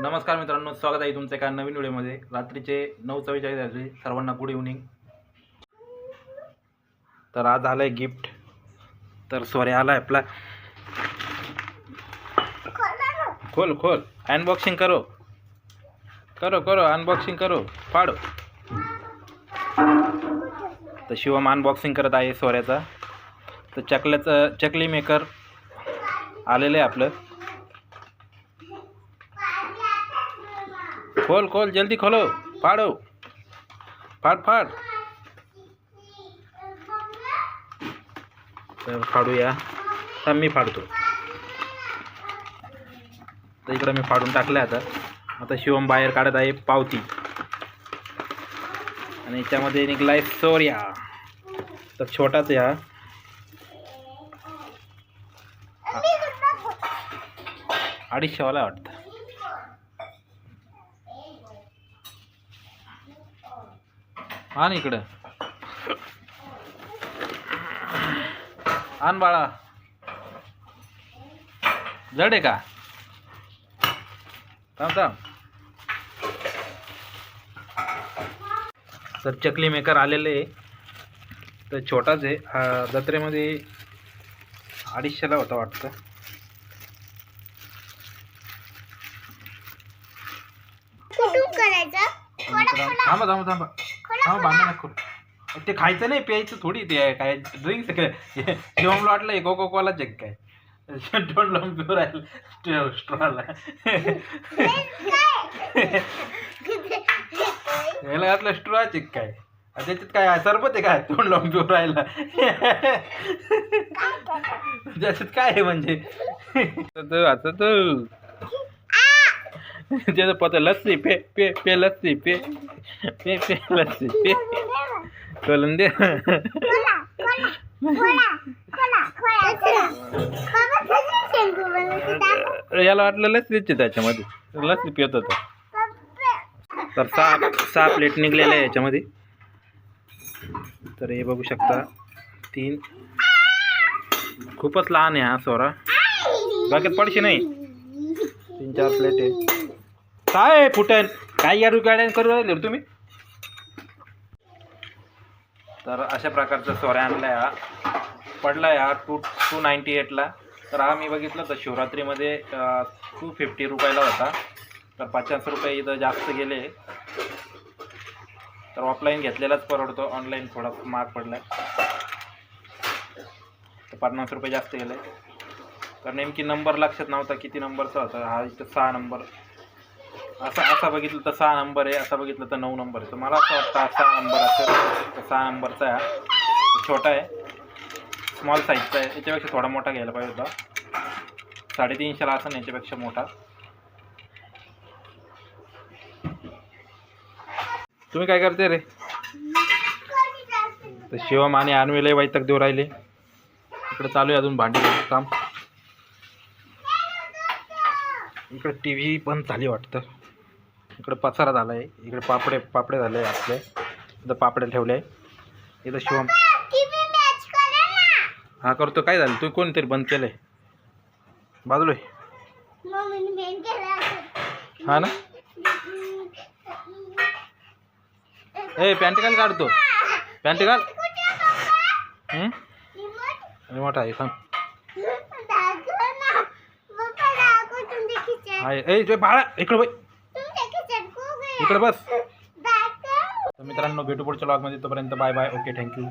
नमस्कार मित्रांनो स्वागत आहे तुमचं एका नवीन व्हिडिओमध्ये. रात्रीचे नऊ चव्वेचाळीस झाले सर्वांना गुड इव्हनिंग तर आज आलं आहे गिफ्ट तर सॉरी आला आहे आपला. खोल खोल. अनबॉक्सिंग करो. करो करो अनबॉक्सिंग करो. पाडो तर शिवम अनबॉक्सिंग करत आहे सोऱ्याचा. तर चकल्याचं चकली मेकर आलेलं आहे आपलं. खोल खोल जल्दी खोलो। फाड़ो। फाड़ फाड़। तर फाडूया तर मी फाडतो। तर इकडं मी फाडून टाकलं आता। आता शिवम बाहेर काढत आहे पावती. आणि याच्यामध्ये निघलाय सोर्या. तर छोटाच या. अडीचशेवाला वाटतं. आण इकडं. आण बाळा. जड आहे का? थांब थांब. तर चकली मेकर आलेले आहे. तर छोटाच आहे. जत्रेमध्ये अडीचशेला होता वाटतं. थांबा थांबा थांबा. थांबा भांडण नको करू. ते खायचं नाही प्यायचं थोडी ते आहे काय ड्रिंक्स जेवण वाटलं कोको कोला जग काय. दोन लावून पिऊ राहील स्ट्रॉला याला घातलं स्ट्रॉ चिक काय. त्याच्यात काय आहे? सरबत आहे काय? तोंड लावून पिऊ राहिला त्याच्यात काय आहे म्हणजे? आता तर. त्याचं पता लस्सी पे पे पे लस्सी पे पे पे लस्सी पे कळून दे याला वाटलं लस्सीच त्याच्यामध्ये लस्सी पित होता तर सहा सहा प्लेट निघलेल्या आहे याच्यामध्ये तर हे बघू शकता तीन खूपच लहान आहे हा सोरा बाकीत पडशी नाही तीन चार प्लेट आहे काय फुटन काय या रुपयाड्यान करू राहिले तुम्ही? तर अशा प्रकारचा सोऱ्या आणलाय हा पडला हा टू टू नाईन्टी एटला. तर हा मी बघितलं तर शिवरात्रीमध्ये टू फिफ्टी रुपयाला होता. तर पचास रुपये इथं जास्त गेले. तर ऑफलाईन घेतलेलाच परवडतो. ऑनलाईन थोडा महाग पडलाय. तर पन्नास रुपये जास्त गेले. तर नेमकी नंबर लक्षात नव्हता किती नंबरचा होता. हा इथं सहा नंबर असा असा बघितलं तर सहा नंबर आहे असं बघितलं तर नऊ नंबर आहे. तर मला असं वाटतं हा सहा नंबर असेल. सहा नंबरचा आहे हा. छोटा आहे. स्मॉल साईजचा आहे. याच्यापेक्षा थोडा मोठा घ्यायला पाहिजे होता. साडेतीनशेला असं नाही याच्यापेक्षा मोठा. तुम्ही काय करते रे? तर शिवम आणि आणवेला वैतक देऊ राहिले. इकडे चालू आहे अजून भांडी काम. इकडे टी व्ही पण चाली वाटतं. इकडे पसारा झाला आहे इकडे पापडे पापडे झाले आपले. इथं पापडे ठेवले. इथं शिवम हा करतो. काय झालं? तू कोणतरी बंद केलंय? बाजूला आहे. हा ना? ए पॅन्ट घाल काढतो. पॅन्ट घाल? रिमोट आहे सांग. आहे? ए बाळा इकडं बाई इकडं बस. तर मित्रांनो भेटू पुढच्या लॉगमध्ये तोपर्यंत बाय बाय. Okay thank you